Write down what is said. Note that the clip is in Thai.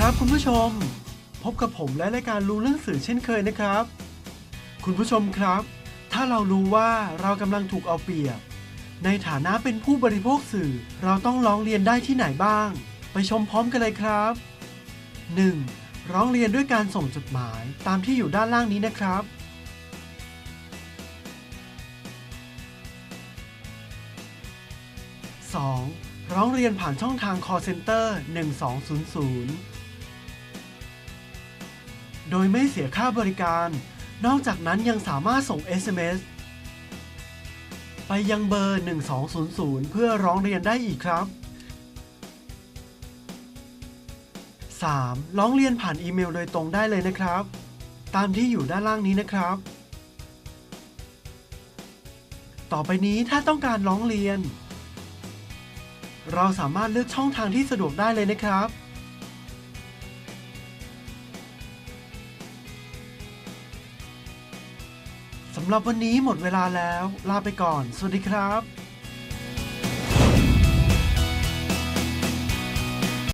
ครับคุณผู้ชม พบกับผมและรายการรู้เรื่องสื่อเช่นเคยนะครับ คุณผู้ชมครับ ถ้าเรารู้ว่าเรากำลังถูกเอาเปรียบ ในฐานะเป็นผู้บริโภคสื่อเราต้องร้องเรียนได้ที่ไหนบ้าง ไปชมพร้อมกันเลยครับ 1. ร้องเรียนด้วยการส่งจดหมายตามที่อยู่ด้านล่างนี้นะครับ 2. ร้องเรียนผ่านช่องทาง call center 1200 โดยไม่เสียค่าบริการ นอกจากนั้นยังสามารถส่ง SMS ไปยังเบอร์ 1200 เพื่อร้องเรียนได้อีกครับ 3. ร้องเรียนผ่านอีเมลโดยตรงได้เลยนะครับ ตามที่อยู่ด้านล่างนี้นะครับ ต่อไปนี้ถ้าต้องการร้องเรียน เราสามารถเลือกช่องทางที่สะดวกได้เลยนะครับ สำหรับวันนี้หมดเวลาแล้ว ลาไปก่อน สวัสดีครับ